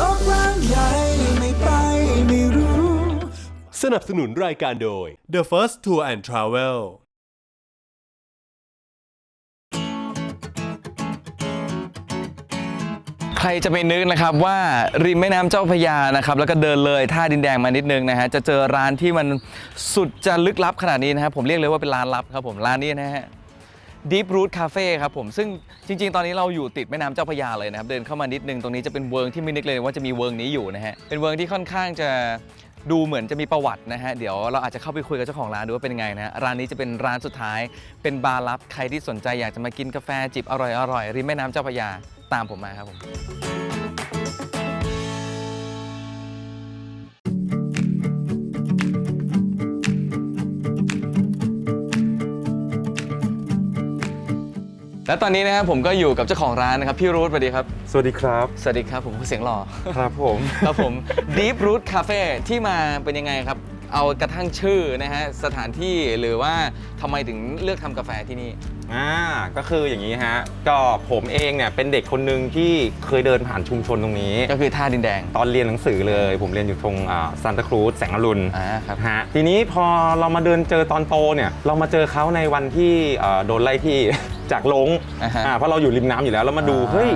โลกกว้างใหญ่ไม่ไปไม่รู้ สนับสนุนรายการโดย The First Tour and Travel ใครจะไปนึกนะครับว่าริมแม่น้ำเจ้าพระยานะครับแล้วก็เดินเลยท่าดินแดงมานิดนึงนะฮะจะเจอร้านที่มันสุดจะลึกลับขนาดนี้นะครับผมเรียกเลยว่าเป็นร้านลับครับผมร้านนี้นะฮะ Deep Root Cafe ครับผม ซึ่งจริง ๆ ตอนนี้เราอยู่ติดแม่น้ำเจ้าพระยาเลยนะครับ เดินเข้ามานิดนึง ตรงนี้จะเป็นเวิร์งที่ไม่นึกเลยว่าจะมีเวิร์งนี้อยู่นะฮะ เป็นเวิร์งที่ค่อนข้างจะดูเหมือนจะมีประวัตินะฮะ เดี๋ยวเราอาจจะเข้าไปคุยกับเจ้าของร้านดูว่าเป็นยังไงนะฮะร้านนี้จะเป็นร้านสุดท้าย เป็นบาร์ลับ ใครที่สนใจอยากจะมากินกาแฟจิบอร่อยๆริมแม่น้ำเจ้าพระยาตามผมมาครับผม และตอนนี้นะครับผมก็อยู่กับเจ้าของร้านนะครับพี่รูทสวัสดีครับ สวัสดีครับ สวัสดีครับผมเสียงหล่อ ครับผม ครับผม Deep Root Cafe ที่มาเป็นยังไงครับ เอากระทั่งชื่อนะฮะสถานที่หรือว่าทำไมถึงเลือกทำกาแฟที่นี่ อ่าก็คืออย่างนี้ฮะ ก็ผมเองเนี่ยเป็นเด็กคนหนึ่งที่เคยเดินผ่านชุมชนตรงนี้ ก็คือท่าดินแดงตอนเรียนหนังสือเลย ผมเรียนอยู่ตรงซันตาครูซแสงอรุณอ่าครับ ฮะทีนี้พอเรามาเดินเจอตอนโตเนี่ยเรามาเจอเขาในวันที่เอ่อโดนไล่ที่ จากลงอ่าฮะอ่าเพราะเราอยู่ริมน้ำอยู่แล้วแล้วมาดูอ่า เฮ้ย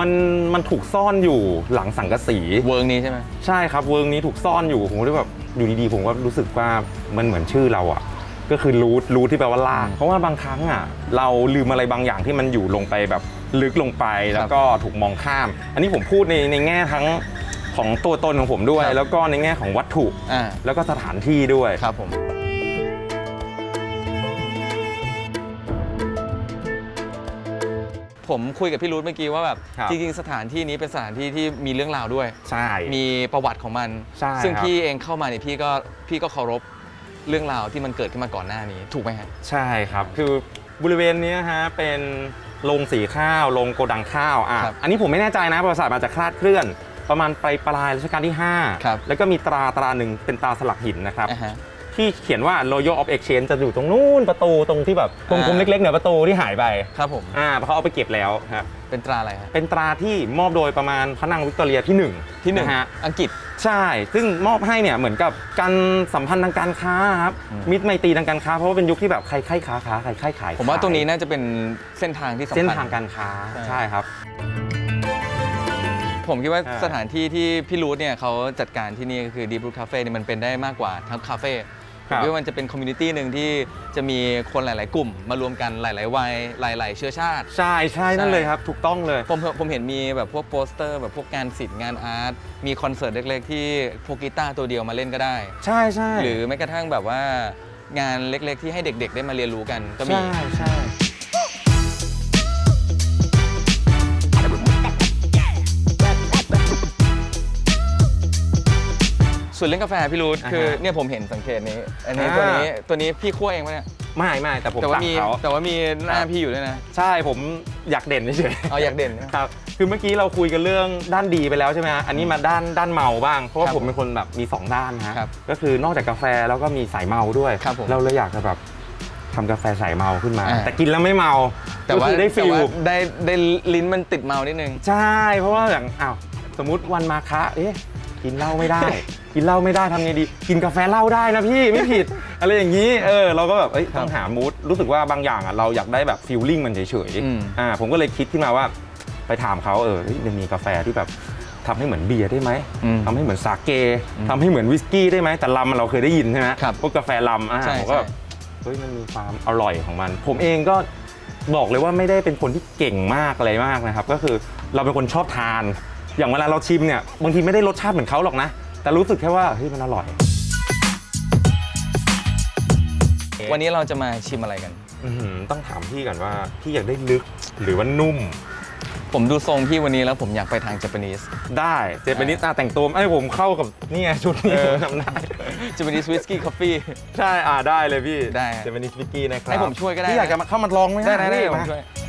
มันมันถูกซ่อนอยู่หลังสังกะสี เวิร์กนี้ใช่ไหมใช่ครับเวิร์กนี้ถูกซ่อนอยู่ผมก็เลยแบบอยู่ดีๆ ผมก็รู้สึกว่ามันเหมือนชื่อเราอะก็คือรูทรูทที่แปลว่าลากเพราะว่าบางครั้งอะเราลืมอะไรบางอย่างที่มันอยู่ลงไปแบบลึกลงไปแล้วก็ถูกมองข้าม อันนี้ผมพูดในในแง่ทั้งของตัวตนของผมด้วยครับแล้วก็ในแง่ของวัตถุอ่าแล้วก็สถานที่ด้วยครับผม ผมคุยกับพี่รูทเมื่อกี้ว่าแบบครับ จริงๆสถานที่นี้เป็นสถานที่ที่มีเรื่องราวด้วย ใช่ มีประวัติของมัน ใช่ซึ่งครับ พี่เองเข้ามาเนี่ยพี่ก็พี่ก็เคารพเรื่องราวที่มันเกิดขึ้นมาก่อนหน้านี้ ถูกไหมฮะ ใช่ครับ คือบริเวณเนี้ยฮะเป็นโรงสีข้าวโรงโกดังข้าวอะครับอันนี้ผมไม่แน่ใจนะประวัติศาสตร์มาจากคลาดเคลื่อน ประมาณปลายปลายรัชกาลที่ ครับ5 แล้วก็มีตราตราหนึ่งเป็นตราสลักหินนะครับ อ่าฮะ ที่เขียนว่า Royal of Exchange จะอยู่ตรงนู้นประตูตรงที่แบบตรงอ่ากลมเล็กๆเหนือประตูที่หายไปครับผม อ่าเพราะเขาเอาไปเก็บแล้วครับเป็นตราอะไรฮะเป็นตราที่มอบโดยประมาณพระนางวิกตอเรียที่หนึ่งที่หนึ่งะฮะอังกฤษใช่ ซึ่งมอบให้เนี่ยเหมือนกับการสัมพันธ์ทางการค้าครับอืมมิตรไมตรีทางการค้าเพราะว่าเป็นยุคที่แบบใครใครค้าค้าใครใครขายผมว่าขยตรงนี้น่าจะเป็นเส้นทางที่สำคัญเส้นทางการค้าใช่ใช่ครับผมคิดว่าใช่สถานที่ที่พี่รูทเนี่ยเขาจัดการที่นี่ก็คือ Deep Root Cafe เนี่ยมันเป็นได้มากกว่าทั้งคาเฟ่ ผมคิดว่ามันจะเป็นคอมมูนิตี้หนึ่งที่จะมีคนหลาย ๆ กลุ่ม มารวมกันหลาย ๆ วัยหลาย ๆ เชื้อชาติ ใช่ใช่นั่นเลยครับ ถูกต้องเลย ผมผมเห็นมีแบบพวกโปสเตอร์ แบบพวกงานศิลป์งานอาร์ตมีคอนเสิร์ตเล็ก ๆ ที่พกกีตาร์ตัวเดียวมาเล่นก็ได้ ใช่ใช่หรือแม้กระทั่งแบบว่างานเล็ก ๆ ที่ให้เด็ก ๆ ได้มาเรียนรู้กันก็มีใช่ใช่ ส่วนเรื่องกาแฟพี่รูทคือเนี่ยผมเห็นสังเกตนี้ อันนี้ตัวนี้ตัวนี้พี่คั่วเองปะเนี่ยไม่ไม่แต่ผมแต่ว่าสั่งมีเขา แต่ว่ามีหน้าครับ พี่อยู่ด้วยนะใช่ผมอยากเด่นเฉยเอาอยากเด่นนะๆครับ คือเมื่อกี้เราคุยกันเรื่องด้านดีไปแล้วใช่ไหมฮะ อันนี้มาด้านด้านเมาบ้าง เพราะว่าครับผมเป็นคนแบบมีสองด้านนะฮะ ครับก็คือนอกจากกาแฟแล้วก็มีสายเมาด้วย ครับผมเราเลยอยากจะแบบทำกาแฟสายเมาขึ้นมา อ่า แต่กินแล้วไม่เมาแต่ว่าก็คือได้ฟิแต่ลว่าได้ได้ลิ้นมันติดเมานิดนึง ใช่ เพราะว่าอย่างอ้าวสมมติวันมาคะ เอ๊ะ กินเหล้าไม่ได้ กินเหล้าไม่ได้ทำไงดี กินกาแฟเหล้าได้นะพี่ไม่ผิด อะไรอย่างนี้เออเราก็แบบเอ้ยครับต้องหามูดรู้สึกว่าบางอย่างอะเราอยากได้แบบฟิลลิ่งมันเฉยอืม ๆอ่าผมก็เลยคิดขึ้นมาว่าไปถามเขาเออเฮ้ยมันมีกาแฟที่แบบทำให้เหมือนเบียร์ได้ไหมอืมทำให้เหมือนสาเกทำให้เหมือนวิสกี้ได้ไหมแต่ลำเราเคยได้ยินใช่ไหมครับพวกกาแฟลำอ่าใช่ผมก็แบบ เฮ้ยมันมีความอร่อยของมัน ผมเองก็บอกเลยว่าไม่ได้เป็นคนที่เก่งมากอะไรมากนะครับ ก็คือเราเป็นคนชอบทาน อย่างเวลาเราชิมเนี่ยบางทีไม่ได้รสชาติเหมือนเขาหรอกนะ แต่รู้สึกแค่ว่าเฮ้ยมันอร่อย วันนี้เราจะมาชิมอะไรกัน อื้อหือต้องถามพี่ก่อนว่าพี่อยากได้ลึกหรือว่านุ่มผมดูทรงพี่วันนี้แล้วผมอยากไปทาง Japanese ได้เจแปนิสอะแต่งตัวไอ้ยผมเข้ากับนี่ไงชุดนี้เออผมทำได้ Japanese whiskey coffee ใช่อ่าได้เลยพี่ได้ฮะเจแปนิสวิกกี้นะครับให้ผมช่วยก็ได้พี่อยากจะมาเข้ามาลองไหมได้ได้ได้พี่ผมมาช่วยวัน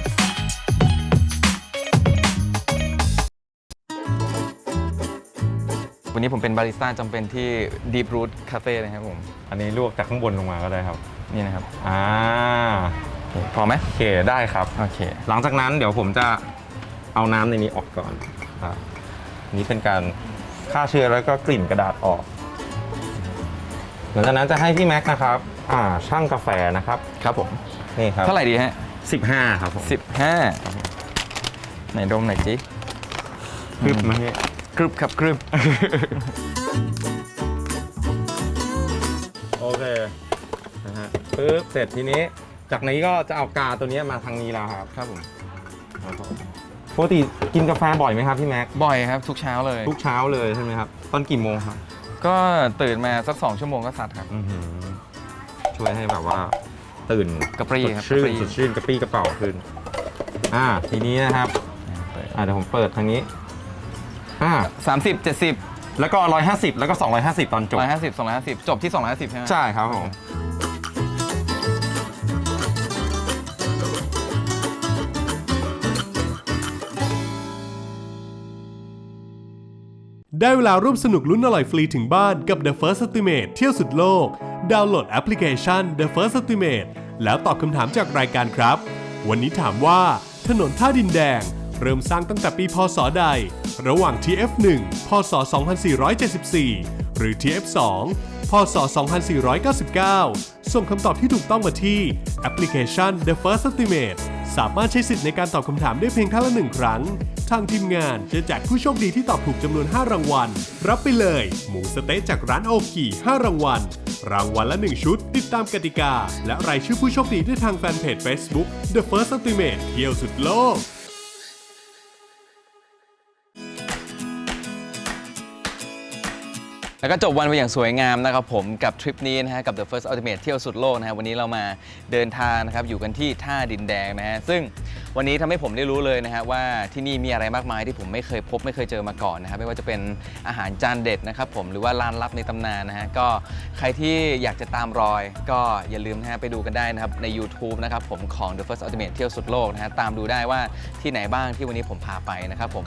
นี้ผมเป็นบาริสต้าจำเป็นที่ Deep Root Cafe นะครับผม อันนี้ลวกจากข้างบนลงมาก็ได้ครับนี่นะครับอ่าโอเคพอไหมโอเคได้ครับ โอเค หลังจากนั้นเดี๋ยวผมจะเอาน้ำในนี้ออกก่อนครับนี่เป็นการฆ่าเชื้อแล้วก็กลิ่นกระดาษออก หลังจากนั้นจะให้พี่แม็กซ์นะครับ อ่าช่างกาแฟนะครับ ครับผม นี่ครับเท่าไหร่ดีฮะ15 ครับผมสิบห้าไหนดมหน่อยจิกรึบมาพี่ กรึบครับกรึบ โอเคนะฮะปึ๊บเสร็จทีนี้ จากนี้ก็จะเอากาตัวนี้มาทางนี้แล้วครับครับผมครับผมปกติกินกาแฟบ่อยไหมครับพี่แม็กซ์บ่อยครับ ทุกเช้าเลย ทุกเช้าเลยใช่ไหมครับ ตอนกี่โมงครับก็ตื่นมาสักสองชั่วโมงก็สัตว์ครับ อื้อหือช่วยให้แบบว่า ตื่นกระปรี้สดครับชื่กระนปรี้ สดชื่นกระปรี้กระเป๋าขึ้น อ่า ทีนี้นะครับ อ่าเดี๋ยวผมเปิดทางนี้ อ่า สามสิบเจ็ดสิบแล้วก็ 150 แล้วก็ 250 ตอนจบ ร้อยห้าสิบสองร้อยห้าสิบจบที่สองร้อยห้าสิบใช่ไหมใช่ครับผม ได้เวลาร่วมสนุกลุ้นอร่อยฟรีถึงบ้านกับ The First Estimate เที่ยวสุดโลก ดาวน์โหลดแอปพลิเคชัน The First Estimate แล้วตอบคำถามจากรายการครับ วันนี้ถามว่า ถนนท่าดินแดง เริ่มสร้างตั้งแต่ปีพศใด ระหว่าง TF1 พศ 2474 หรือ TF2 พศ 2499 ส่งคำตอบที่ถูกต้องมาที่แอปพลิเคชัน The First Estimate สามารถใช้สิทธิ์ในการตอบคำถามได้เพียงท่านละหนึ่งครั้ง ทางทีมงานจะแจกผู้โชคดีที่ตอบถูกจำนวน 5 รางวัล รับไปเลย หมูสเต๊ะจากร้านโอกิ5รางวัล รางวัลละ 1 ชุด ติดตามกติกา และรายชื่อผู้โชคดีได้ทางแฟนเพจ Facebook The First Estimate เที่ยวสุดโลก แล้วก็จบวันไปอย่างสวยงามนะครับผมกับทริปนี้นะฮะกับ The First Ultimate เที่ยวสุดโลกนะฮะวันนี้เรามาเดินทางนะครับอยู่กันที่ท่าดินแดงนะฮะซึ่งวันนี้ทำให้ผมได้รู้เลยนะฮะว่าที่นี่มีอะไรมากมายที่ผมไม่เคยพบไม่เคยเจอมาก่อนนะครับไม่ว่าจะเป็นอาหารจานเด็ดนะครับผมหรือว่าร้านลับในตำนานนะฮะก็ใครที่อยากจะตามรอย ก็อย่าลืมนะฮะไปดูกันได้นะครับใน YouTube นะครับผมของ The First Ultimate เที่ยวสุดโลกนะฮะตามดูได้ว่าที่ไหนบ้างที่วันนี้ผมพาไปนะครับผม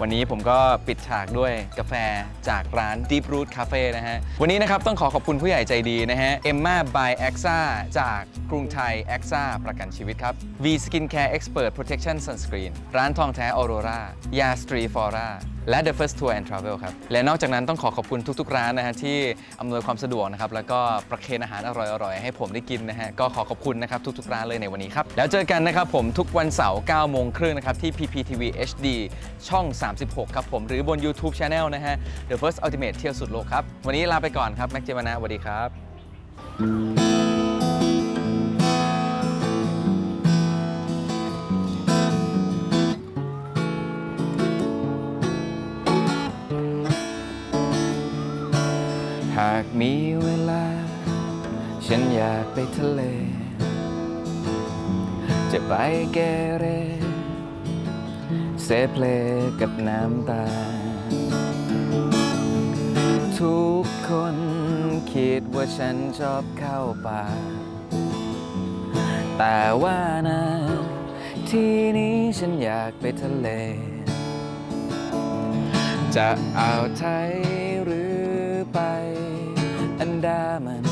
วันนี้ผมก็ปิดฉากด้วยกาแฟจากร้าน Deep Root Cafe นะฮะ วันนี้นะครับต้องขอขอบคุณผู้ใหญ่ใจดีนะฮะ Emma by AXA จากกรุงไทย AXA ประกันชีวิตครับ V Skincare Expert Protection Sunscreen ร้านทองแท้ Aurora ยา s t r e Fora และ The First Tour and Travel ครับ และนอกจากนั้นต้องขอขอบคุณทุกๆ ร้านนะฮะที่อำนวยความสะดวกนะครับ แล้วก็ประเคนอาหารอร่อยๆ ให้ผมได้กินนะฮะ ก็ขอขอบคุณนะครับทุกๆ ร้านเลยในวันนี้ครับ แล้วเจอกันนะครับผมทุกวันเสาร์9โมงครึ่งนะครับที่ PPTV HD ช่อง 36 ครับผม หรือบน YouTube Channel นะฮะ The First Ultimate เที่ยวสุดโลกครับ วันนี้ลาไปก่อนครับแม็กเจมานะสวัสดีครับ หากมีเวลา ฉันอยากไปทะเล จะไปแกเร เซเพลกับน้ำตา ทุกคนคิดว่าฉันชอบเข้าป่า แต่ว่านะที่นี้ฉันอยากไปทะเล จะเอาไทย ดามัน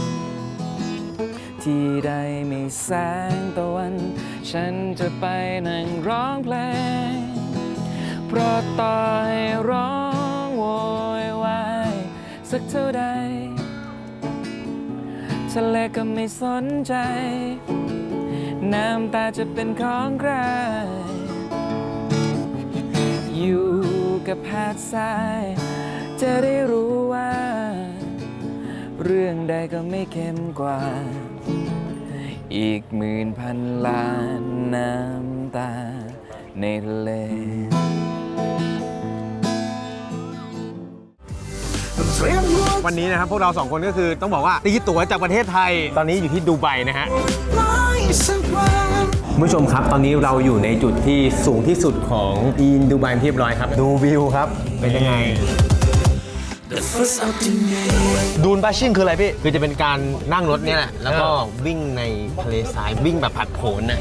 ที่ใดมีแสงตะวัน ฉันจะไปนั่งร้องเพลง เพราะต่อให้ร้องโวยวายสักเท่าใดทะเลก็ไม่สนใจ น้ำตาจะเป็นของใคร อยู่กับหาดทราย จะได้รู้ว่า เรื่องใดก็ไม่เข้มกว่า อีกหมื่นพันล้านน้ำตาในทะเลวันนี้นะครับ พวกเราสองคนก็คือต้องบอกว่าตีตั๋วจากประเทศไทย ตอนนี้อยู่ที่ดูไบนะฮะไม่สักวันคุณผู้ชมครับ ตอนนี้เราอยู่ในจุดที่สูงที่สุดของอีนดูไบที่เรียบร้อยครับ ดูวิวครับ เป็นยังไง First ultimate ดูนบาชิ่งคืออะไรพี่ คือจะเป็นการนั่งรถเนี่ยแหละ แล้วก็วิ่งในทะเลทรายวิ่งแบบผัดโผนน่ะ